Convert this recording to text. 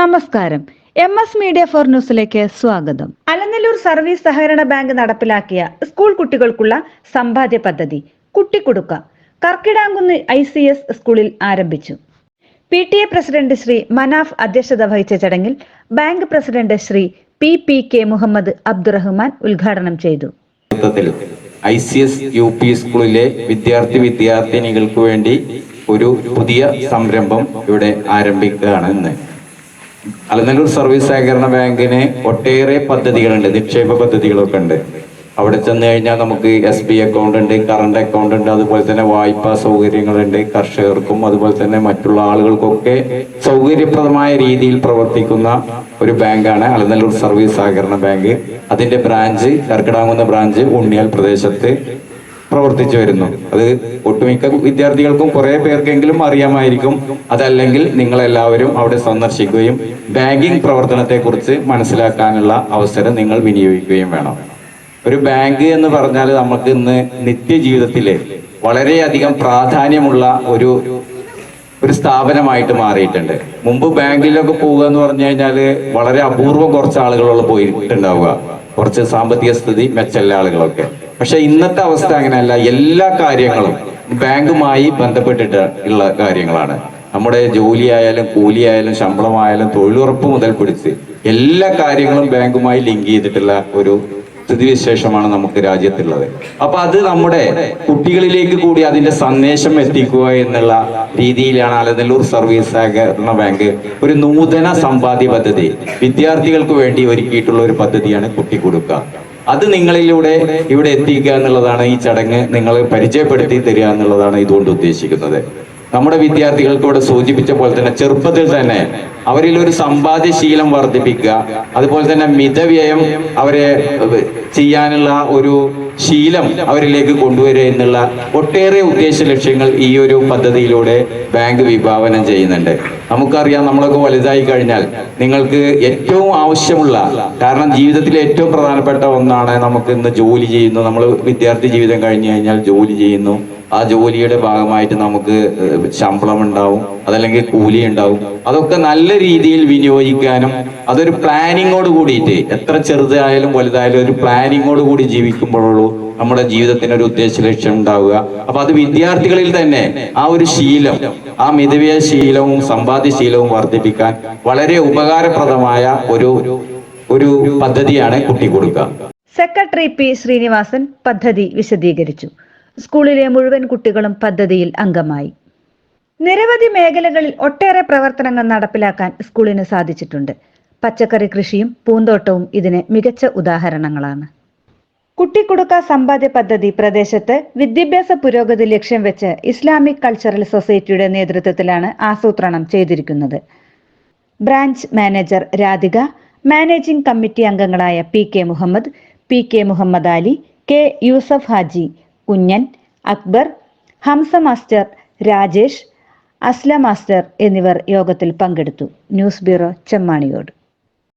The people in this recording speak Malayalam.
നമസ്കാരം. എം എസ് മീഡിയ ഫോർ ന്യൂസിലേക്ക് സ്വാഗതം. അലനല്ലൂർ സർവീസ് സഹകരണ ബാങ്ക് നടപ്പിലാക്കിയ സ്കൂൾ കുട്ടികൾക്കുള്ള സമ്പാദ്യ പദ്ധതി കുട്ടിക്കുടുക്ക കർക്കിടാങ്കുന്ന് ഐ സി എസ് സ്കൂളിൽ ആരംഭിച്ചു. P T A president Shri Manaf അധ്യക്ഷത വഹിച്ച ചടങ്ങിൽ bank president Shri P P K Muhammad Abdurahman ഉദ്ഘാടനം ചെയ്തു. I C S U P സ്കൂളിലെ വിദ്യാർത്ഥി വിദ്യാർത്ഥിനികൾക്ക് വേണ്ടി ഒരു പുതിയ സംരംഭം ഇവിടെ ആരംഭിക്കുകയാണ് അലനല്ലൂർ സർവീസ് സഹകരണ ബാങ്കിന് ഒട്ടേറെ പദ്ധതികളുണ്ട് നിക്ഷേപ പദ്ധതികളൊക്കെ ഉണ്ട്. അവിടെ ചെന്ന് കഴിഞ്ഞാൽ നമുക്ക് എസ് ബി അക്കൗണ്ട് ഉണ്ട് കറണ്ട് അക്കൗണ്ട് ഉണ്ട് അതുപോലെ തന്നെ വായ്പാ സൗകര്യങ്ങളുണ്ട് കർഷകർക്കും അതുപോലെ തന്നെ മറ്റുള്ള ആളുകൾക്കൊക്കെ സൗകര്യപ്രദമായ രീതിയിൽ പ്രവർത്തിക്കുന്ന ഒരു ബാങ്കാണ് അലനല്ലൂർ സർവീസ് സഹകരണ ബാങ്ക്. അതിന്റെ ബ്രാഞ്ച് കർക്കിടാകുന്ന ബ്രാഞ്ച് ഉണ്ണിയാൽ പ്രദേശത്ത് പ്രവർത്തിച്ചു വരുന്നു അത് ഒട്ടുമിക്ക വിദ്യാർത്ഥികൾക്കും കുറെ പേർക്കെങ്കിലും അറിയാമായിരിക്കും. അതല്ലെങ്കിൽ നിങ്ങളെല്ലാവരും അവിടെ സന്ദർശിക്കുകയും ബാങ്കിങ് പ്രവർത്തനത്തെ കുറിച്ച് മനസ്സിലാക്കാനുള്ള അവസരം നിങ്ങൾ വിനിയോഗിക്കുകയും വേണം. ഒരു ബാങ്ക് എന്ന് പറഞ്ഞാൽ നമുക്ക് ഇന്ന് നിത്യജീവിതത്തിലെ വളരെയധികം പ്രാധാന്യമുള്ള ഒരു ഒരു സ്ഥാപനമായിട്ട് മാറിയിട്ടുണ്ട്. മുമ്പ് ബാങ്കിലൊക്കെ പോവുക എന്ന് പറഞ്ഞു കഴിഞ്ഞാൽ വളരെ അപൂർവം കുറച്ച് ആളുകളുള്ള പോയിട്ടുണ്ടാവുക. കുറച്ച് സാമ്പത്തിക സ്ഥിതി മെച്ചല്ല ആളുകളൊക്കെ. പക്ഷെ ഇന്നത്തെ അവസ്ഥ അങ്ങനെയല്ല. എല്ലാ കാര്യങ്ങളും ബാങ്കുമായി ബന്ധപ്പെട്ടിട്ട് ഉള്ള കാര്യങ്ങളാണ്. നമ്മുടെ ജോലിയായാലും കൂലിയായാലും ശമ്പളമായാലും തൊഴിലുറപ്പ് മുതൽ പിടിച്ച് എല്ലാ കാര്യങ്ങളും ബാങ്കുമായി ലിങ്ക് ചെയ്തിട്ടുള്ള ഒരു സ്ഥിതിവിശേഷമാണ് നമുക്ക് രാജ്യത്തുള്ളത്. അപ്പൊ അത് നമ്മുടെ കുട്ടികളിലേക്ക് കൂടി അതിന്റെ സന്ദേശം എത്തിക്കുക എന്നുള്ള രീതിയിലാണ് അലനല്ലൂർ സർവീസ് സഹകരണ ബാങ്ക് ഒരു നൂതന സമ്പാദ്യ പദ്ധതി വിദ്യാർത്ഥികൾക്ക് വേണ്ടി ഒരുക്കിയിട്ടുള്ള ഒരു പദ്ധതിയാണ് കുട്ടിക്കൊടുക്ക അത് നിങ്ങളിലൂടെ ഇവിടെ എത്തിക്കുക എന്നുള്ളതാണ് ഈ ചടങ്ങ്. നിങ്ങളെ പരിചയപ്പെടുത്തി തരിക എന്നുള്ളതാണ് ഇതുകൊണ്ട് ഉദ്ദേശിക്കുന്നത്. നമ്മുടെ വിദ്യാർത്ഥികൾക്ക് ഇവിടെ സൂചിപ്പിച്ച പോലെ തന്നെ ചെറുപ്പത്തിൽ തന്നെ അവരിൽ ഒരു സമ്പാദ്യശീലം വർദ്ധിപ്പിക്കുക അതുപോലെ തന്നെ മിതവ്യയം അവരെ ചെയ്യാനുള്ള ഒരു ശീലം അവരിലേക്ക് കൊണ്ടുവരിക എന്നുള്ള ഒട്ടേറെ ഉദ്ദേശ ലക്ഷ്യങ്ങൾ ഈ ഒരു പദ്ധതിയിലൂടെ ബാങ്ക് വിഭാവനം ചെയ്യുന്നുണ്ട്. നമുക്കറിയാം നമ്മളൊക്കെ വലുതായി കഴിഞ്ഞാൽ നിങ്ങൾക്ക് ഏറ്റവും ആവശ്യമുള്ള കാരണം ജീവിതത്തിലെ ഏറ്റവും പ്രധാനപ്പെട്ട ഒന്നാണ് നമുക്ക് ഇന്ന് ജോലി ചെയ്യുന്നു. നമ്മൾ വിദ്യാർത്ഥി ജീവിതം കഴിഞ്ഞു കഴിഞ്ഞാൽ ജോലി ചെയ്യുന്നു. ആ ജോലിയുടെ ഭാഗമായിട്ട് നമുക്ക് ശമ്പളം ഉണ്ടാവും അതല്ലെങ്കിൽ കൂലി ഉണ്ടാവും അതൊക്കെ നല്ല രീതിയിൽ വിനിയോഗിക്കാനും അതൊരു പ്ലാനിങ്ങോട് കൂടിയിട്ട് എത്ര ചെറുതായാലും വലുതായാലും ഒരു പ്ലാനിങ്ങോട് കൂടി ജീവിക്കുമ്പോഴുള്ളൂ നമ്മുടെ ജീവിതത്തിന് ഒരു ഉദ്ദേശ ലക്ഷ്യം ഉണ്ടാവുക. അപ്പൊ അത് വിദ്യാർത്ഥികളിൽ തന്നെ ആ ഒരു ശീലം ആ മിതവ്യ ശീലവും സമ്പാദ്യ ശീലവും വർദ്ധിപ്പിക്കാൻ വളരെ ഉപകാരപ്രദമായ ഒരു ഒരു പദ്ധതിയാണ് കുട്ടി കൊടുക്കുക സെക്രട്ടറി പി ശ്രീനിവാസൻ പദ്ധതി വിശദീകരിച്ചു. സ്കൂളിലെ മുഴുവൻ കുട്ടികളും പദ്ധതിയിൽ അംഗമായി. നിരവധി മേഖലകളിൽ ഒട്ടേറെ പ്രവർത്തനങ്ങൾ നടപ്പിലാക്കാൻ സ്കൂളിന് സാധിച്ചിട്ടുണ്ട്. പച്ചക്കറി കൃഷിയും പൂന്തോട്ടവും ഇതിന് മികച്ച ഉദാഹരണങ്ങളാണ്. കുട്ടിക്കുടുക്ക സമ്പാദ്യ പദ്ധതി പ്രദേശത്ത് വിദ്യാഭ്യാസ പുരോഗതി ലക്ഷ്യം വെച്ച് ഇസ്ലാമിക് കൾച്ചറൽ സൊസൈറ്റിയുടെ നേതൃത്വത്തിലാണ് ആസൂത്രണം ചെയ്തിരിക്കുന്നത്. Branch manager Radhika managing committee അംഗങ്ങളായ P K Muhammad P K Muhammad Ali K Yusuf Haji Kunjan Akbar Hamsa master Rajesh Asla master എന്നിവർ യോഗത്തിൽ പങ്കെടുത്തു. News bureau Chemmaniyode.